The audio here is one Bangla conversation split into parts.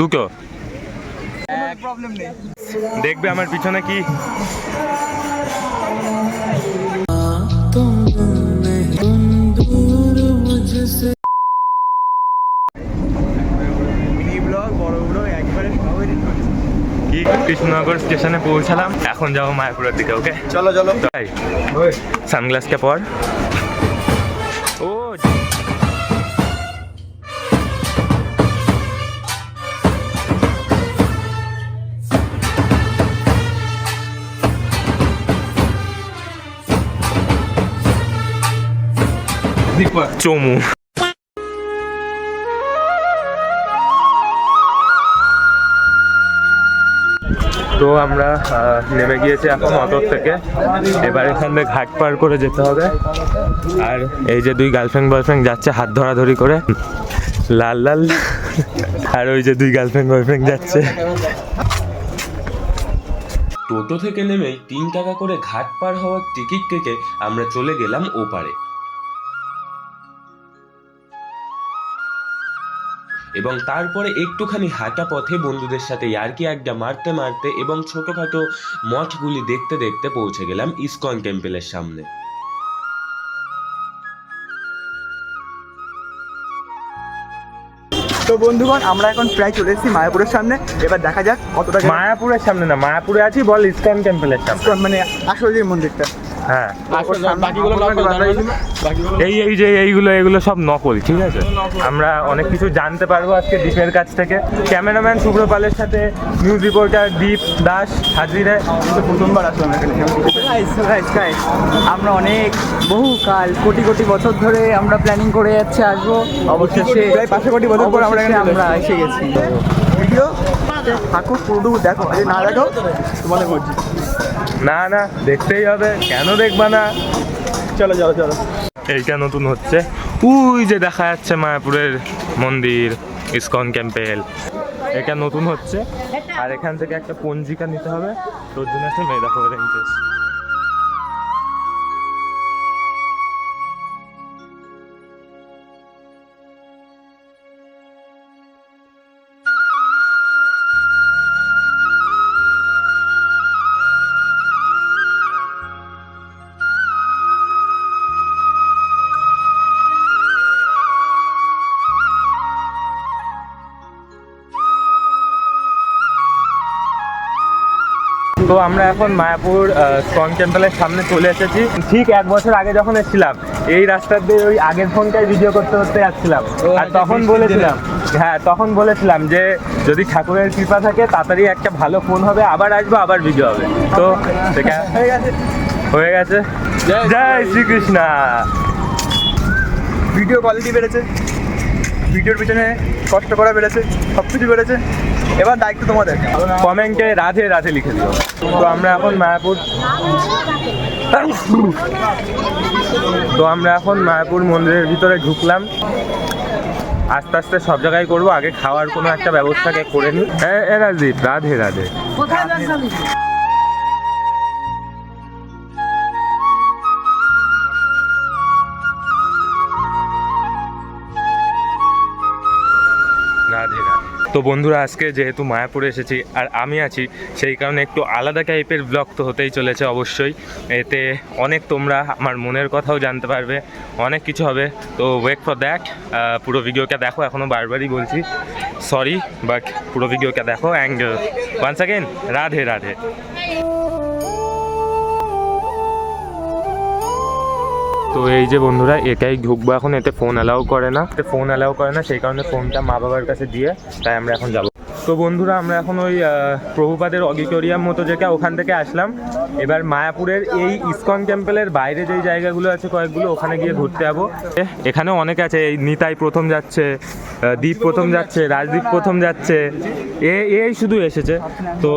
দুটো দেখবে আমার পিছনে কি। কৃষ্ণনগর স্টেশনে পৌঁছালাম এখন যাব মায়াপুরের দিকে ওকে চলো চলো। তাই সানগ্লাসটা পর। চমু। তো আমরা নেমে গিয়েছি এখন অটোর থেকে। এবার এখান থেকে ঘাট পার করে যেতে হবে। আর এই যে দুই গার্লফ্রেন্ড বয়ফ্রেন্ড যাচ্ছে হাত ধরাধরি করে। লাল লাল। আর ওই যে দুই গার্লফ্রেন্ড বয়ফ্রেন্ড যাচ্ছে। টোটো থেকে নেমেই তিন টাকা করে ঘাট পার হওয়ার টিকিট কেটে আমরা চলে গেলাম ওপারে। এবং তারপরে একটুখানি হাঁটা পথে বন্ধুদের সাথে ইয়ার্কি আড্ডা মারতে মারতে এবং ছোটখাটো মঠগুলি দেখতে দেখতে পৌঁছে গেলাম ইসকন টেম্পলের সামনে। তো বন্ধুগণ আমরা এখন প্রায় চলে এসেছি মায়াপুরের সামনে। এবার দেখা যাক কতটা মায়াপুরের সামনে না মায়াপুরে আছি বল ইসকন টেম্পলের সামনে। মানে আসল যে মন্দিরটা। হ্যাঁ বাকিগুলো এই এই যে এইগুলো এগুলো সব নকল ঠিক আছে আমরা অনেক কিছু জানতে পারব আজকে দীপের কাছ থেকে ক্যামেরাম্যান শুভ্রপালের সাথে নিউজ রিপোর্টার দীপ দাস হাজিরে প্রথমবার আসলাম এখানে আমরা অনেক বহুকাল কোটি কোটি বছর ধরে আমরা প্ল্যানিং করে যাচ্ছি আসব অবশেষে প্রায় পাঁচশো কোটি বছর পর আমরা এখানে আমরা এসে গেছি ভিডিও থাকো পুরোটুকু দেখো না দেখো তোমাদের মর্জি না না দেখতেই হবে। কেন দেখবা না? চলো চলো চলো। এইটা নতুন হচ্ছে। উই যে দেখা যাচ্ছে মায়াপুরের মন্দির ইসকন ক্যাম্পেল এটা নতুন হচ্ছে। আর এখান থেকে একটা পঞ্জিকা নিতে হবে। তোর জন্য একটা মেয়ে দেখো ইন্টারেস্ট তো আমরা এখন মায়াপুর স্কন টেম্পলের সামনে চলে এসেছি। ঠিক এক বছর আগে যখন এসেছিলাম এই রাস্তার দিয়ে ওই আগের ফোনটাই ভিডিও করতে করতে যাচ্ছিলাম। আর তখন বলেছিলাম হ্যাঁ তখন বলেছিলাম যে যদি ঠাকুরের কৃপা থাকে তাড়াতাড়ি একটা ভালো ফোন হবে আবার আসব আবার ভিডিও হবে। তো হয়ে গেছে। হয়ে গেছে জয় শ্রীকৃষ্ণা। ভিডিও কোয়ালিটি বেড়েছে। ভিডিওর পিছনে কষ্ট করা বেড়েছে। সব কিছু বেড়েছে। এবার দায়িত্ব তোমাদের। কমেন্টে রাধে রাধে লিখে দিও। তো আমরা এখন মায়াপুর তো আমরা এখন মায়াপুর মন্দিরের ভিতরে ঢুকলাম। আস্তে আস্তে সব জায়গায় করব। আগে খাওয়ার কোনো একটা ব্যবস্থাকে করে নিই এ- এ রাজদীপ, রাধে রাধে। তো বন্ধুরা, আজকে যেহেতু মায়াপুরে এসেছি আর আমি আছি, সেই কারণে একটু আলাদা টাইপের ব্লগ তো হতেই চলেছে অবশ্যই। এতে অনেক তোমরা আমার মনের কথাও জানতে পারবে, অনেক কিছু হবে। তো ওয়েট ফর দ্যাট পুরো ভিডিওটা দেখো এখনও বারবারই বলছি। সরি বাট পুরো ভিডিওটা দেখো and once again Radhe Radhe. তো এই যে বন্ধুরা, এটাই ঢুকবো এখন। এতে ফোন অ্যালাউ করে না। এতে ফোন অ্যালাউ করে না, সেই কারণে ফোনটা মা বাবার কাছে দিয়ে তাই আমরা এখন যাব। তো বন্ধুরা, আমরা এখন ওই প্রভুপাদের অডিটোরিয়াম মতো যেটা ওখান থেকে আসলাম। এবার মায়াপুরের এই ইসকন টেম্পলের বাইরে যেই জায়গাগুলো আছে কয়েকগুলো ওখানে গিয়ে ঘুরতে যাব। এখানেও অনেক আছে এই নিতাই প্রথম যাচ্ছে দ্বীপ প্রথম যাচ্ছে রাজদ্বীপ প্রথম যাচ্ছে। এ এই শুধু এসেছে। তো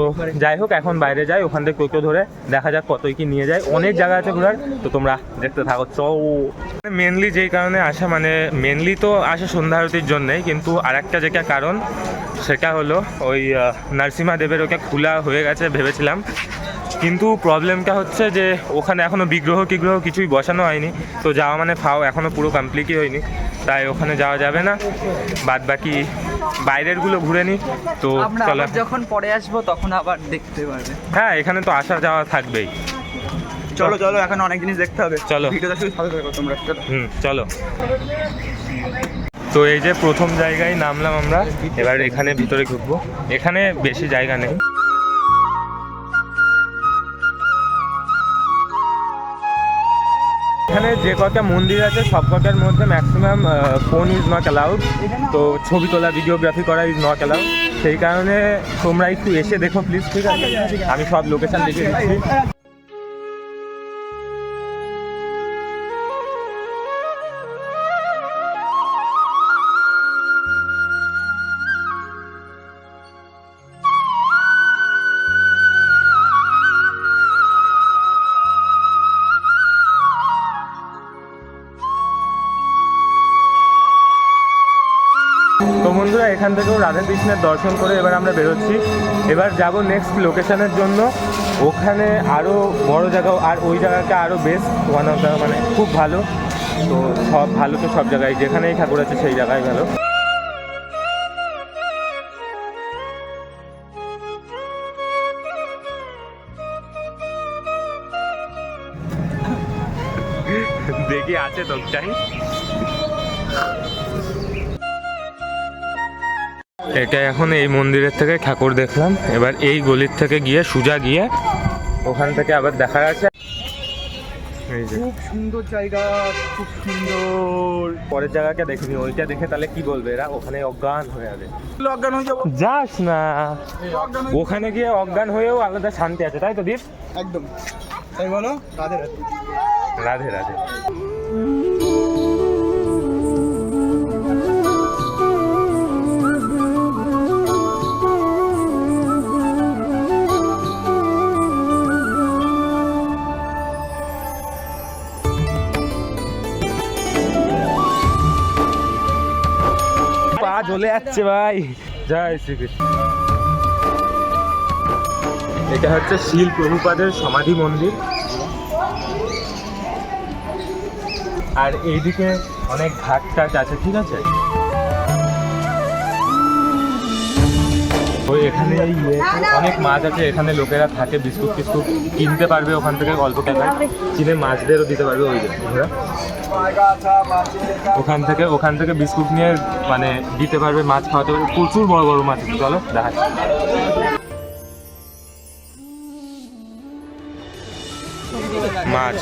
যাই হোক এখন বাইরে যাই ওখান থেকে টোটো ধরে দেখা যাক কতই কি নিয়ে যায়। অনেক জায়গা আছে ঘোরার তো তোমরা দেখতে থাকো। চৌ। মেনলি যেই কারণে আসা মানে মেনলি তো আসে সন্ধ্যা আরতির জন্যেই কিন্তু আর একটা যেটা কারণ সেটা হলো ওই আহ, নরসিংহা দেবের ওকে খোলা হয়ে গেছে ভেবেছিলাম। কিন্তু প্রবলেমটা হচ্ছে যে ওখানে এখনও বিগ্রহ টিগ্রহ কিছুই বসানো হয়নি। তো যাওয়া মানে ফাও এখনও পুরো কমপ্লিটই হয়নি। তাই ওখানে যাওয়া যাবে না। বাদ বাকি বাইরেরগুলো ঘুরে নিই। তো চলো যখন পরে আসব তখন আবার দেখতে পারবে। হ্যাঁ এখানে তো আসা যাওয়া থাকবেই। চলো চলো এখন অনেক জিনিস দেখতে হবে। চলো। ভিডিওটা শুধু সাথে থাকো তোমরা। চলো। হুম চলো। তো এই যে প্রথম জায়গায় নামলাম আমরা এবার এখানে ভিতরে ঢুকবো। এখানে বেশি জায়গা নেই। এখানে যে কটা মন্দির আছে, সব কটার মধ্যে maximum phone is not allowed তো ছবি তোলা ভিডিওগ্রাফি করা ইজ নট অ্যালাউড সেই কারণে তোমরা একটু এসে দেখো প্লিজ ঠিক আছে? আমি সব লোকেশান দেখে দিচ্ছি। এখান থেকেও রাধা কৃষ্ণের দর্শন করে এবার আমরা বেরোচ্ছি। এবার যাব নেক্সট লোকেশনের জন্য। ওখানে আরও বড় জায়গা আর ওই জায়গাটা আরও বেস্ট ওয়ান অফ দ্য মানে খুব ভালো। তো সব ভালো তো সব জায়গায়, যেখানেই ঠাকুর আছে সেই জায়গায় ভালো দেখি আছে তো চাই এটা এখন এই মন্দিরের থেকে ঠাকুর দেখলাম। এবার এই গলির থেকে গিয়ে সুজা গিয়ে ওখান থেকে আবার দেখা যাচ্ছে খুব সুন্দর জায়গা খুব সুন্দর। পরের জায়গাকে দেখিনি ওইটা দেখে তাহলে কি বলবে? এরা ওখানে অজ্ঞান হয়ে যাবে। লকডাউন হয়ে যাব। যাস না। ওখানে গিয়ে অজ্ঞান হয়েও আলাদা শান্তি আছে তাই তো দীপ? একদম। তাই বলো রাধে রাধে। রাধে রাধে। যাচ্ছে ভাই। জয় শ্রীকৃষ্ণ। এটা হচ্ছে শিল প্রভুপাদের সমাধি মন্দির। আর এইদিকে অনেক ঘাট টাট আছে, ঠিক আছে? ওই এখানে অনেক মাছ আছে, এখানে লোকেরা থাকে, বিস্কুট টিস্কুট কিনতে পারবে ওখান থেকে অল্প টাকায় কিনে মাছদেরও দিতে পারবে ওই। ওখান থেকে ওখান থেকে বিস্কুট নিয়ে মানে দিতে পারবে মাছ খাওয়াতে পারবে প্রচুর বড় বড় মাছ। চলো, দেখাচ্ছি মাছ।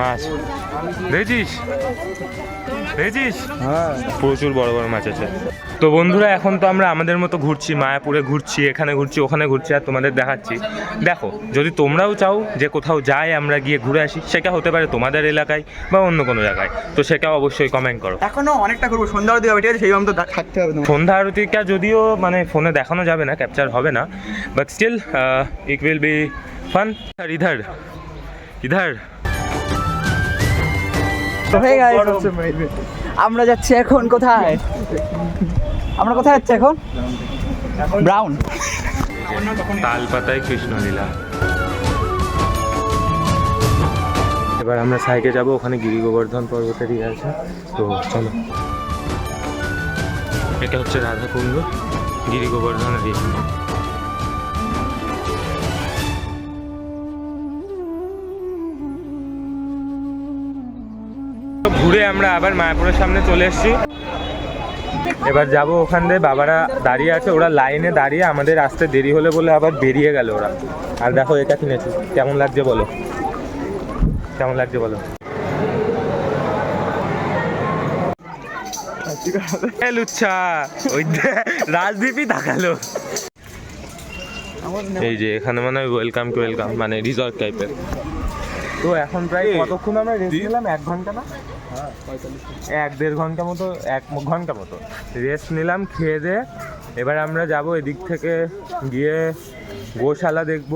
মাছ। দেখছিস? দেখছিস? হ্যাঁ। প্রচুর বড় বড় মাছ আছে। তো বন্ধুরা এখন তো আমরা আমাদের মতো ঘুরছি মায়াপুরে ঘুরছি এখানে ঘুরছি ওখানে ঘুরছি আর তোমাদের দেখাচ্ছি। দেখো যদি তোমরাও চাও যে কোথাও যাই আমরা গিয়ে ঘুরে আসি সেটা হতে পারে তোমাদের এলাকায় বা অন্য কোনো জায়গায়। তো সেটা অবশ্যই কমেন্ট করো। এখনও অনেকটা করব সন্ধ্যা আরতি হবে ঠিক আছে? সেই মতো থাকতে হবে সন্ধ্যা আরতিটা যদিও মানে ফোনে দেখানো যাবে না ক্যাপচার হবে না but still it will be fun ইধার ইধার। আমরা যাচ্ছি এখন কোথায়? আমরা কোথায় যাচ্ছি এখন? ব্রাউন তাল পাতায় কৃষ্ণলীলা। এবার আমরা সাইকে যাব ওখানে গিরি গোবর্ধন পর্বতের ইয়ে আছে? তো চলো। এটা হচ্ছে রাধাকুণ্ড গিরি গোবর্ধনের ঘুরে আমরা আবার মায়াপুরের সামনে চলে এসেছি। এবার যাব ওখান দিয়ে বাবারা দাঁড়িয়ে আছে ওরা লাইনে দাঁড়িয়ে আমাদের আসতে দেরি হলে বলে আবার বেরিয়ে গেল ওরা। আর দেখো এটা কিনেছি কেমন লাগছে বলো? কেমন লাগছে বলো? লুচ্ছা ওই রাজদীপই দেখাল এই যে এখানে মানে ওয়েলকাম টু ওয়েলকাম মানে রিসর্ট টাইপের তো এখন প্রায় কতক্ষণ আমরা রেস্ট নিলাম? এক ঘণ্টা না? এক দেড় ঘণ্টা মতো, এক ঘণ্টা মতো। রেস্ট নিলাম, খেয়ে দিয়ে এবার আমরা যাব এদিক থেকে গিয়ে গোশালা দেখব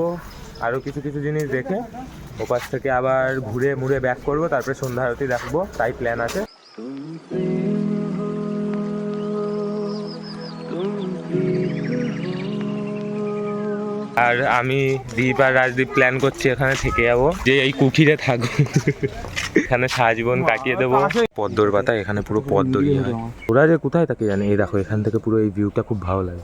আরও কিছু কিছু জিনিস দেখে। ওপাশ থেকে আবার ঘুরে মুড়ে ব্যাক করব, তারপরে সন্ধ্যা আরতি দেখব, তাই প্ল্যান আছে। আর আমি দীপ আর রাজদীপ প্ল্যান করছি এখানে থেকে যাব, যে এই কুঠিরে থাকব এখানে সারা জীবন কাটিয়ে দেবো। পদ্মর পাতা এখানে পুরো পদ্ম দিয়ে হয়। ওরা যে কোথায় তাকে জানে? এই দেখো এখান থেকে পুরো এই ভিউটা খুব ভালো লাগে।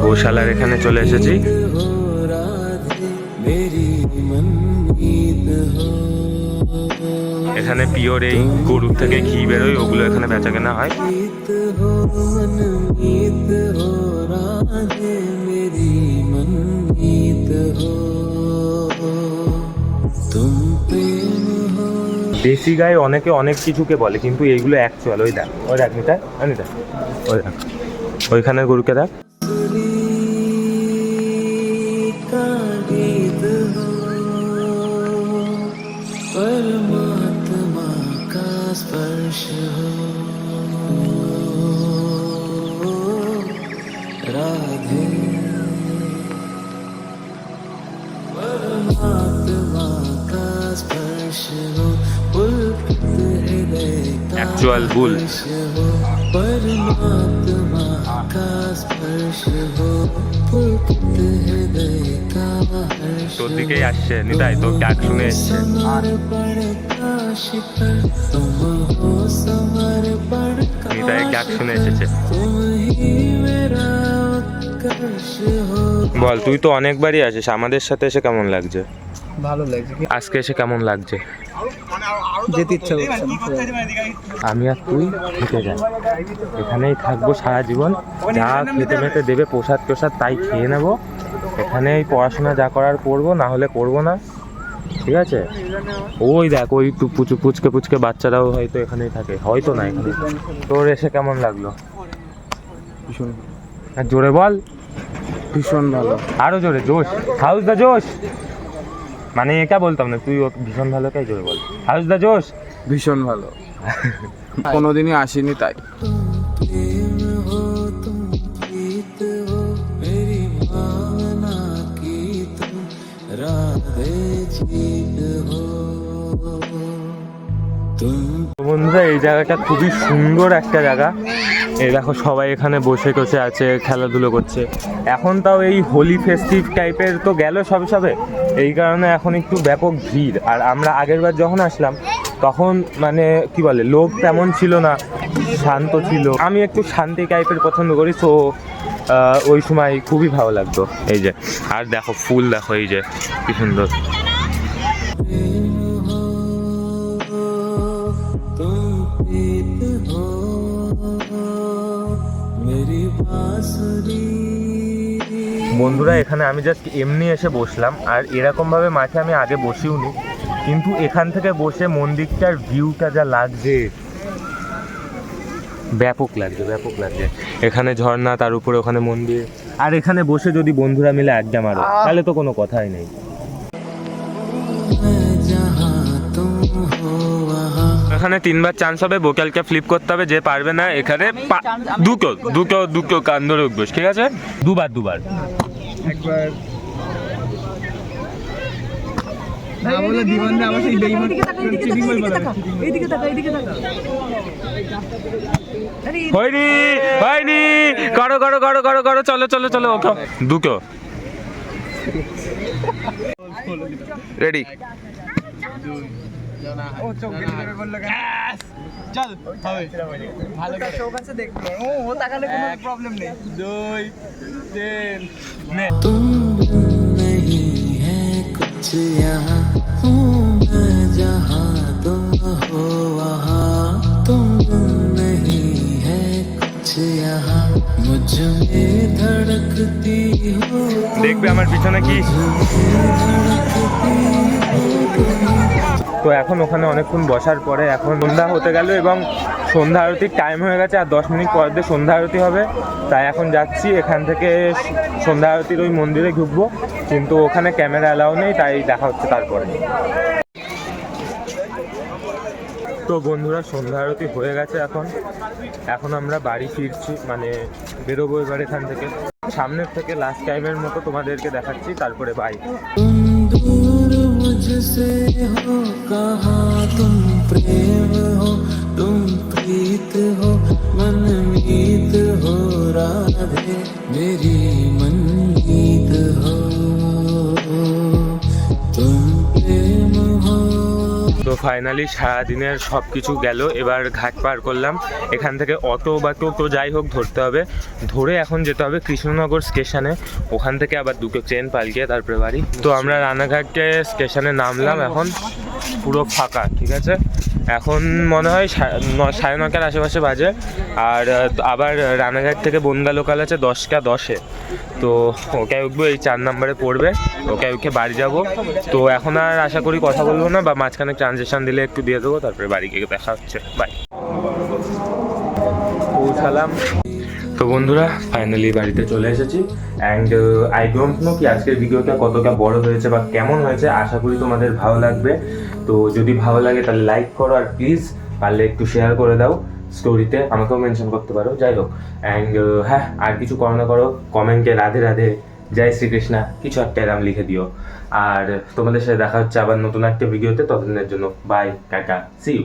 গোশালার এখানে চলে এসেছি। এখানে পিওর এই গরুর থেকে ঘি বেরোয়, ওগুলো এখানে বেচা কেনা হয়। দেশি গায়ে অনেকে অনেক কিছুকে বলে, কিন্তু এইগুলো অ্যাকচুয়াল ওই দেখ ওই দেখ নিতা ওই ওই দেখ ওইখানে গরুকে দেখ। Spiritual Bulls. তোর দিকেই আসছে নিতাই তোর ডাক শুনে এসছে নিতাই ডাক শুনে এসেছে বল তুই তো অনেকবারই আসিস আমাদের সাথে এসে কেমন লাগছে? ভালো লাগছে। আজকে এসে কেমন লাগছে? যেতে ইচ্ছা করছে আমি আর তুই থেকে যাই। এখানেই থাকব সারা জীবন। যা খেতে মেতে দেবে প্রসাদ প্রসাদ তাই খেয়ে নেব। এখানেই পড়াশোনা যা করার করব না হলে করব না। ঠিক আছে? ওই দেখ ওই পুচু পুচকে পুচকে বাচ্চারাও হয়তো এখানেই থাকে। হয়তো না এখানে। তোর এসে কেমন লাগল? ভীষণ। জোরে বল। ভীষণ ভালো। আরও জোরে জোশ। হাউস দা জোশ। মানে এটা বলতাম না তুই ভীষণ ভালো একাই জোরে বল। হাউস দা জোশ। ভীষণ ভালো। কোনোদিনই আসিনি তাই। বন্ধুরা এই জায়গাটা খুবই সুন্দর একটা জায়গা। এই দেখো সবাই এখানে বসে টসে আছে, খেলাধুলো করছে। এখন তাও এই হোলি ফেস্টিভ টাইপের তো গেল সবে সবে। এই কারণে এখন একটু ব্যাপক ভিড়। আর আমরা আগের বার যখন আসলাম, তখন মানে কি বলে লোক তেমন ছিল না, শান্ত ছিল। আমি একটু শান্তি টাইপের পছন্দ করি, তো ওই সময় খুবই ভালো লাগতো। এই যে, আর দেখো ফুল, দেখো এই যে, কি সুন্দর। বন্ধুরা এখানে আমি জাস্ট এমনি এসে বসলাম। আর এরকমভাবে মাঠে আমি আগে বসিও নি কিন্তু এখান থেকে বসে মন্দিরটার ভিউটা যা লাগছে ব্যাপক লাগছে ব্যাপক লাগছে। এখানে ঝর্ণা তার উপরে ওখানে মন্দির। আর এখানে বসে যদি বন্ধুরা মিলে আড্ডা মারো তাহলে তো কোনো কথাই নেই। এখানে তিনবার চান্স হবে বোকালকে ফ্লিপ করতে হবে যে পারবে না এখানে পা- দুটো দুটো দুটো কান ধরে উঠবো ঠিক আছে? দুবার দুবার। একবার। না বলে দিবান আমার সেই বেইমান চিটিং বল এইদিকে তাকা এইদিকে তাকা হয়নি হয়নি। করো করো করো করো করো চলো চলো চলো ওকে দুটো। রেডি ও চোখ গেলে দেবে বললো কেন চল হবে ভালো করে চোখ আছে দেখবো ও ও তাকালে কোনো প্রবলেম নেই দুই তিন तुम बिन नहीं है कुछ यहाँ हूँ मैं जहाँ तुम हो वहाँ तुम बिन नहीं है कुछ यहाँ मुझ में धड़कती हो দেখবে আমার পিছনে কি তো এখন ওখানে অনেকক্ষণ বসার পরে এখন সন্ধ্যা হতে গেল এবং সন্ধ্যা আরতির টাইম হয়ে গেছে আর দশ মিনিট পর দিয়ে সন্ধ্যা আরতি হবে। তাই এখন যাচ্ছি, এখান থেকে সন্ধ্যা আরতির ওই মন্দিরে ঘুরবো কিন্তু ওখানে ক্যামেরা অ্যালাউ নেই, তাই দেখা হচ্ছে তারপরে। তো বন্ধুরা, সন্ধ্যা আরতি হয়ে গেছে এখন। এখন আমরা বাড়ি ফিরছি মানে বেরোবো এবার এখান থেকে। সামনের থেকে লাস্ট টাইমের মতো তোমাদেরকে দেখাচ্ছি, তারপরে বাই मुझसे हो कहा तुम प्रेम हो तुम प्रीत हो मनमीत हो राधे मेरी मनमीत তো ফাইনালি সারাদিনের সব কিছু গেল, এবার ঘাট পার করলাম। এখান থেকে অটো বা টোটো যাই হোক ধরতে হবে। ধরে এখন যেতে হবে কৃষ্ণনগর স্টেশনে। ওখান থেকে আবার দুটো ট্রেন পাল্টিয়ে তারপরে বাড়ি। তো আমরা রানাঘাটে স্টেশনে নামলাম এখন। পুরো ফাঁকা, ঠিক আছে? এখন মনে হয় সাড়ে নটার আশেপাশে বাজে। আর আবার রানাঘাট থেকে বনগা লোকাল আছে দশটা দশে। তো ওকে উঠবো, এই চার নম্বরে পড়বে। ওকে উঠে বাড়ি যাব। তো এখন আর আশা করি কথা বলব না, বা মাঝখানে ট্রানজেকশন দিলে একটু দিয়ে দেবো, তারপরে বাড়ি গিয়ে দেখা হচ্ছে। বাই পৌঁছালাম। তো বন্ধুরা ফাইনালি বাড়িতে চলে এসেছি। অ্যান্ড আই ডোন্ট নো কি আজকের ভিডিওটা কতটা বড় হয়েছে বা কেমন হয়েছে, আশা করি তোমাদের ভালো লাগবে। তো যদি ভালো লাগে তাহলে লাইক করো আর প্লিজ পারলে একটু শেয়ার করে দাও স্টোরিতে আমাকেও মেনশন করতে পারো, যাই হোক। অ্যান্ড হ্যাঁ আর কিছু করো না করো কমেন্টে রাধে রাধে, জয় শ্রীকৃষ্ণা, কিছু একটা এরাম লিখে দিও। আর তোমাদের সাথে দেখা হচ্ছে আবার নতুন একটা ভিডিওতে, ততদিনের জন্য বাই কাকা সি ইউ